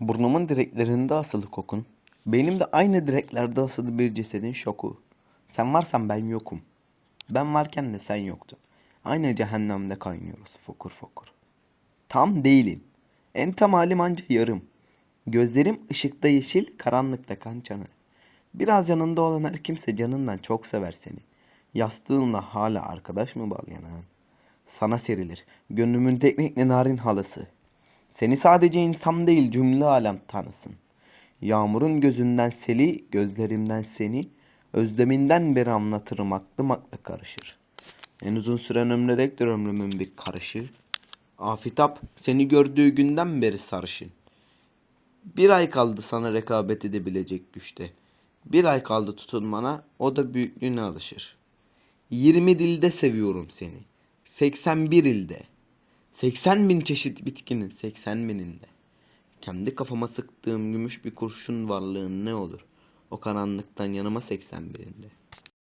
Burnumun direklerinde asılı kokun. Beynimde aynı direklerde asılı bir cesedin şoku. Sen varsan ben yokum. Ben varken de sen yoktun. Aynı cehennemde kaynıyoruz fokur fokur. Tam değilim. En tam halim anca yarım. Gözlerim ışıkta yeşil, karanlıkta kan çanı. Biraz yanında olan her kimse canından çok sever seni. Yastığınla hala arkadaş mı bal yanağın? Sana serilir gönlümün tekmekle narin halısı. Seni sadece insan değil cümle alem tanısın. Yağmurun gözünden seli, gözlerimden seni, özleminden beri anlatırım aklım akla karışır. En uzun süren ömredektir ömrümün bir karışı. Afitap seni gördüğü günden beri sarışın. Bir ay kaldı sana rekabet edebilecek güçte. Bir ay kaldı tutunmana, o da büyüklüğüne alışır. 20 dilde seviyorum seni. 81 ilde. 80 bin çeşit bitkinin 80 bininde. Kendi kafama sıktığım gümüş bir kurşun varlığın ne olur? O karanlıktan yanıma 81'inde.